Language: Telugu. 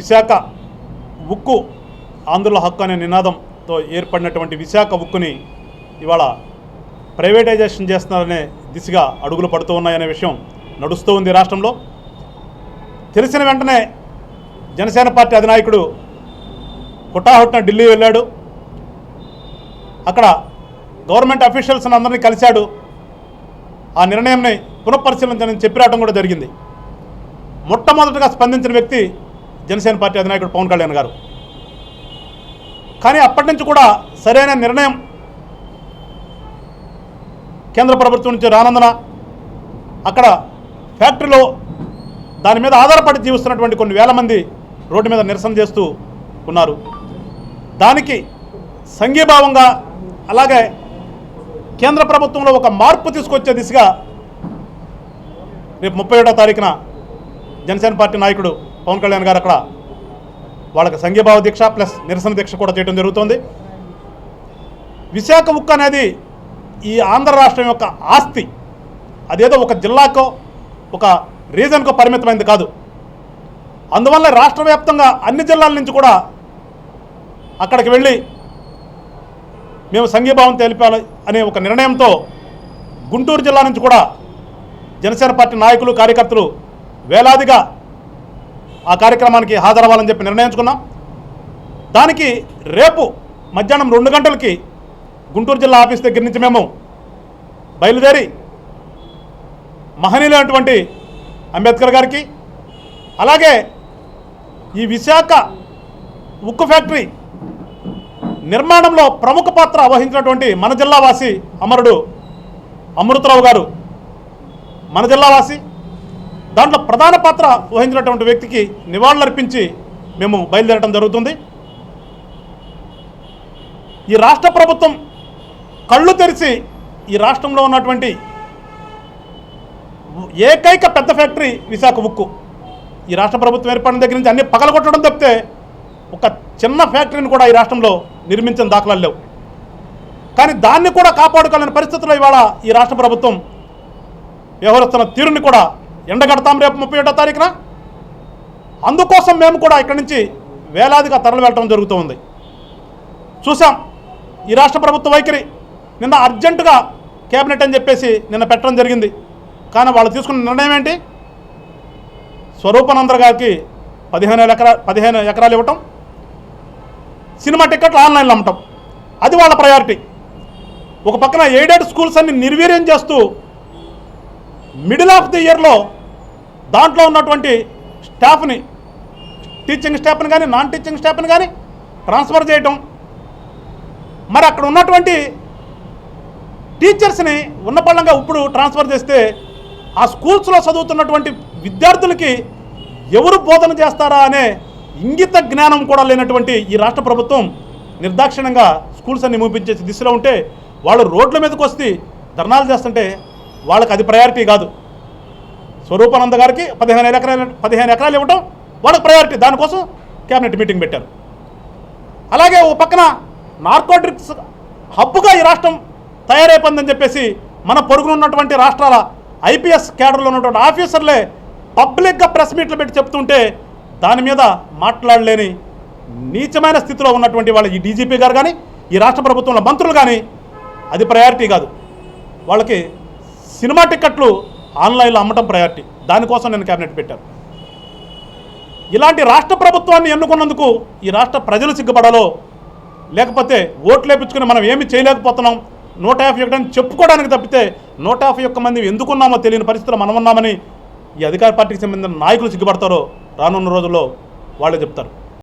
విశాఖ ఉక్కు ఆంధ్రుల హక్కు అనే నినాదంతో ఏర్పడినటువంటి విశాఖ ఉక్కుని ఇవాళ ప్రైవేటైజేషన్ చేస్తున్నారనే దిశగా అడుగులు పడుతూ ఉన్నాయనే విషయం నడుస్తూ ఉంది రాష్ట్రంలో. తెలిసిన వెంటనే జనసేన పార్టీ అధినాయకుడు హుటాహుట్న ఢిల్లీ వెళ్ళాడు. అక్కడ గవర్నమెంట్ అఫీషియల్స్ని అందరినీ కలిశాడు. ఆ నిర్ణయంని పునఃపరిశీలించని చెప్పి రావడం కూడా జరిగింది. మొట్టమొదటిగా స్పందించిన వ్యక్తి జనసేన పార్టీ అధినాయకుడు పవన్ కళ్యాణ్ గారు. కానీ అప్పటి నుంచి కూడా సరైన నిర్ణయం కేంద్ర ప్రభుత్వం నుంచి రానందున అక్కడ ఫ్యాక్టరీలో దాని మీద ఆధారపడి జీవిస్తున్నటువంటి కొన్ని వేల మంది రోడ్డు మీద నిరసన చేస్తూ ఉన్నారు. దానికి సంఘీభావంగా అలాగే కేంద్ర ప్రభుత్వంలో ఒక మార్పు తీసుకొచ్చే దిశగా రేపు ముప్పై ఏడో తారీఖున జనసేన పార్టీ నాయకుడు పవన్ కళ్యాణ్ గారు అక్కడ వాళ్ళకి సంఘీభావ దీక్ష ప్లస్ నిరసన దీక్ష కూడా చేయడం జరుగుతుంది. విశాఖ ఉక్కు అనేది ఈ ఆంధ్ర రాష్ట్రం యొక్క ఆస్తి. అదేదో ఒక జిల్లాకో ఒక రీజన్కో పరిమితమైంది కాదు. అందువల్ల రాష్ట్ర వ్యాప్తంగా అన్ని జిల్లాల నుంచి కూడా అక్కడికి వెళ్ళి మేము సంఘీభావం తెలిపాలి అనే ఒక నిర్ణయంతో గుంటూరు జిల్లా నుంచి కూడా జనసేన పార్టీ నాయకులు కార్యకర్తలు వేలాదిగా ఆ కార్యక్రమానికి హాజరవ్వాలని చెప్పి నిర్ణయించుకున్నాం. దానికి రేపు మధ్యాహ్నం రెండు గంటలకి గుంటూరు జిల్లా ఆఫీస్ దగ్గర నుంచి మేము బయలుదేరి మహనీయులైనటువంటి అంబేద్కర్ గారికి అలాగే ఈ విశాఖ ఉక్కు ఫ్యాక్టరీ నిర్మాణంలో ప్రముఖ పాత్ర వహించినటువంటి మన జిల్లావాసి అమరుడు అమృతరావు గారు. మన జిల్లావాసి దాంట్లో ప్రధాన పాత్ర వహించినటువంటి వ్యక్తికి నివాళులర్పించి మేము బయలుదేరడం జరుగుతుంది. ఈ రాష్ట్ర ప్రభుత్వం కళ్ళు తెరిచి ఈ రాష్ట్రంలో ఉన్నటువంటి ఏకైక పెద్ద ఫ్యాక్టరీ విశాఖ ఉక్కు. ఈ రాష్ట్ర ప్రభుత్వం ఏర్పడిన దగ్గర నుంచి అన్ని పగలగొట్టడం తప్పితే ఒక చిన్న ఫ్యాక్టరీని కూడా ఈ రాష్ట్రంలో నిర్మించిన దాఖలాలు లేవు. కానీ దాన్ని కూడా కాపాడుకోలేని పరిస్థితుల్లో ఇవాళ ఈ రాష్ట్ర ప్రభుత్వం వ్యవహరిస్తున్న తీరుని కూడా ఎండగడతాం రేపు ముప్పై ఒకటో తారీఖున. అందుకోసం మేము కూడా ఇక్కడి నుంచి వేలాదిగా తరలి వెళ్ళటం జరుగుతూ ఉంది చూసాం ఈ రాష్ట్ర ప్రభుత్వ వైఖరి నిన్న అర్జెంటుగా కేబినెట్ అని చెప్పేసి నిన్న పెట్టడం జరిగింది. కానీ వాళ్ళు తీసుకున్న నిర్ణయం ఏంటి? స్వరూపానందర్ గారికి పదిహేను ఎకరా పదిహేను ఎకరాలు ఇవ్వటం సినిమా టికెట్లు ఆన్లైన్లో అమ్మటం. అది వాళ్ళ ప్రయారిటీ ఒక పక్కన ఎయిడెడ్ స్కూల్స్ అన్ని నిర్వీర్యం చేస్తూ మిడిల్ ఆఫ్ ది ఇయర్లో దాంట్లో ఉన్నటువంటి స్టాఫ్ని టీచింగ్ స్టాఫ్ని కానీ నాన్ టీచింగ్ స్టాఫ్ని కానీ ట్రాన్స్ఫర్ చేయటం. మరి అక్కడ ఉన్నటువంటి టీచర్స్ని ఉన్నపళ్ళంగా ఇప్పుడు ట్రాన్స్ఫర్ చేస్తే ఆ స్కూల్స్లో చదువుతున్నటువంటి విద్యార్థులకి ఎవరు బోధన చేస్తారా అనే ఇంగిత జ్ఞానం కూడా లేనటువంటి ఈ రాష్ట్ర ప్రభుత్వం నిర్దాక్షిణ్యంగా స్కూల్స్ అన్ని మూపించే దిశలో ఉంటే వాళ్ళు రోడ్ల మీదకి వస్తే ధర్నాలు చేస్తుంటే వాళ్ళకి అది ప్రయారిటీ కాదు. స్వరూపానంద గారికి పదిహేను ఎకరాలు పదిహేను ఎకరాలు ఇవ్వటం వాళ్ళకి ప్రయారిటీ దానికోసం కేబినెట్ మీటింగ్ పెట్టారు. అలాగే ఓ పక్కన నార్కోటిక్స్ హబ్బుగా ఈ రాష్ట్రం తయారైపోయిందని చెప్పేసి మన పొరుగున ఉన్నటువంటి రాష్ట్రాల ఐపీఎస్ కేడర్లో ఉన్నటువంటి ఆఫీసర్లే పబ్లిక్గా ప్రెస్ మీట్లు పెట్టి చెప్తుంటే దాని మీద మాట్లాడలేని నీచమైన స్థితిలో ఉన్నటువంటి వాళ్ళ ఈ డీజీపీ గారు కానీ ఈ రాష్ట్ర ప్రభుత్వంలో మంత్రులు కానీ అది ప్రయారిటీ కాదు. వాళ్ళకి సినిమా టిక్కెట్లు ఆన్లైన్లో అమ్మటం ప్రయారిటీ దానికోసం నేను కేబినెట్ పెట్టాను. ఇలాంటి రాష్ట్ర ప్రభుత్వాన్ని ఎన్నుకున్నందుకు ఈ రాష్ట్ర ప్రజలు సిగ్గుపడాలో లేకపోతే ఓట్లు వేపించుకుని మనం ఏమి చేయలేకపోతున్నాం. నూట యాభై ఒకటి అని చెప్పుకోవడానికి తప్పితే నూట యాభై ఒక్క మంది ఎందుకున్నామో తెలియని పరిస్థితిలో మనం ఉన్నామని ఈ అధికార పార్టీకి సంబంధించిన నాయకులు సిగ్గుపడతారో రానున్న రోజుల్లో వాళ్ళే చెప్తారు.